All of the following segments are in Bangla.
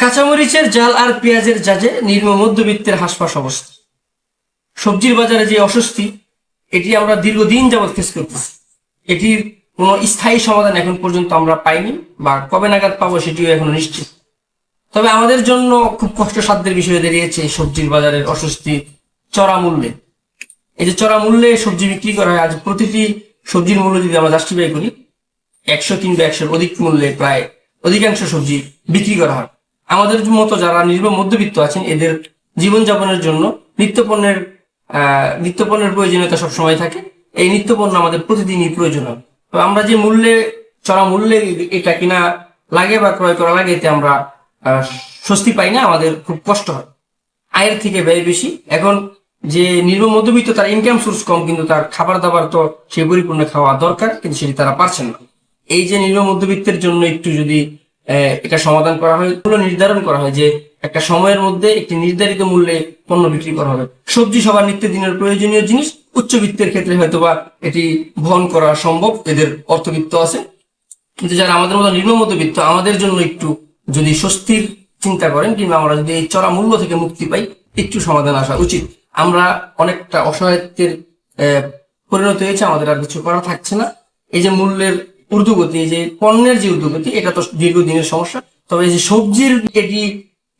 কাঁচামরিচের জাল আর পেঁয়াজের জাজে নির্ম মধ্যবিত্তের হাসপাস অবস্থা। সবজির বাজারে যে অস্বস্তি, এটি আমরা দীর্ঘদিন যাবৎ ফেস করতেছি। এটির কোনো স্থায়ী সমাধান এখন পর্যন্ত আমরা পাইনি বা কবে নাগাদ পাবো সেটিও এখনও নিশ্চিত। তবে আমাদের জন্য খুব কষ্টসাধ্যের বিষয়ে দাঁড়িয়েছে সবজির বাজারের অস্বস্তি, চড়া মূল্যে। এই যে চড়া মূল্যে সবজি বিক্রি করা হয়, আজ প্রতিটি সবজির মূল্য যদি আমরা জাস্টিফাই করি, একশো কিংবা একশোর অধিক মূল্যে প্রায় অধিকাংশ সবজি বিক্রি করা হয়। আমাদের মতো যারা নির্ভর মধ্যবিত্ত আছেন, এদের জীবনযাপনের জন্য নিত্যপণ্যের নিত্যপণ্যের প্রয়োজনীয়তা সবসময় থাকে। এই নিত্যপণ্য আমাদের প্রতিদিনই প্রয়োজন হয়। তো আমরা যে মূল্যে, চড়া মূল্যে এটা কিনা লাগে বা ক্রয় করা লাগে, এতে আমরা স্বস্তি পাই না, আমাদের খুব কষ্ট হয়। আয়ের থেকে ব্যয় বেশি। এখন যে নির্মম মধ্যবিত্ত, তার ইনকাম সোর্স কম, কিন্তু তার খাবার দাবার তো সে পরিপূর্ণ খাওয়া দরকার, কিন্তু সেটি তারা পারছেন না। এই যে নির্মম মধ্যবিত্তের জন্য একটু যদি এটা সমাধান করা হয় এগুলো নির্ধারণ করা হয় যে একটা সময়ের মধ্যে একটি নির্ধারিত মূল্যে পণ্য বিক্রি করা হবে। সবজি সবার নিত্যদিনের প্রয়োজনীয় জিনিস, উচ্চবিত্তের ক্ষেত্রে হয়তোবা এটি বহন করা সম্ভব, এদের অর্থবিত্ত আছে। কিন্তু যারা আমাদের মতো নিম্ন মধ্যবিত্ত আমাদের জন্য একটু যদি স্বস্তির চিন্তা করেন কিংবা আমরা যদি এই চড়া মূল্য থেকে মুক্তি পাই, একটু সমাধান আসা উচিত। আমরা অনেকটা অসহায়ত্বের পরিণত হয়েছে, আমাদের আর কিছু করা থাকছে না। এই যে মূল্যের ঊর্ধ্বগতি, এই যে পণ্যের যে ঊর্ধ্বগতি, এটা তো দীর্ঘদিনের সমস্যা। তবে এই যে সবজির এটি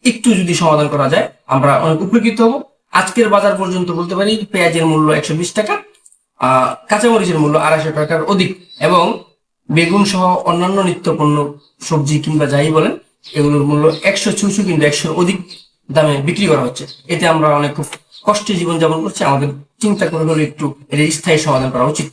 একটু যদি সমাধান করা যায়, আমরা অনেক উপকৃত হব। আজকের বাজার পর্যন্ত বলতে পারি পেঁয়াজের মূল্য একশো বিশ টাকা কাঁচামরিচের মূল্য আড়াইশো টাকার অধিক এবং বেগুন সহ অন্যান্য নিত্যপণ্য সবজি কিংবা যাই বলেন, এগুলোর মূল্য একশো ছুঁচু কিংবা একশো অধিক দামে বিক্রি করা হচ্ছে। এতে আমরা অনেক কষ্টে জীবনযাপন করছি। আমাদের চিন্তা করে একটু এর স্থায়ী সমাধান করা উচিত।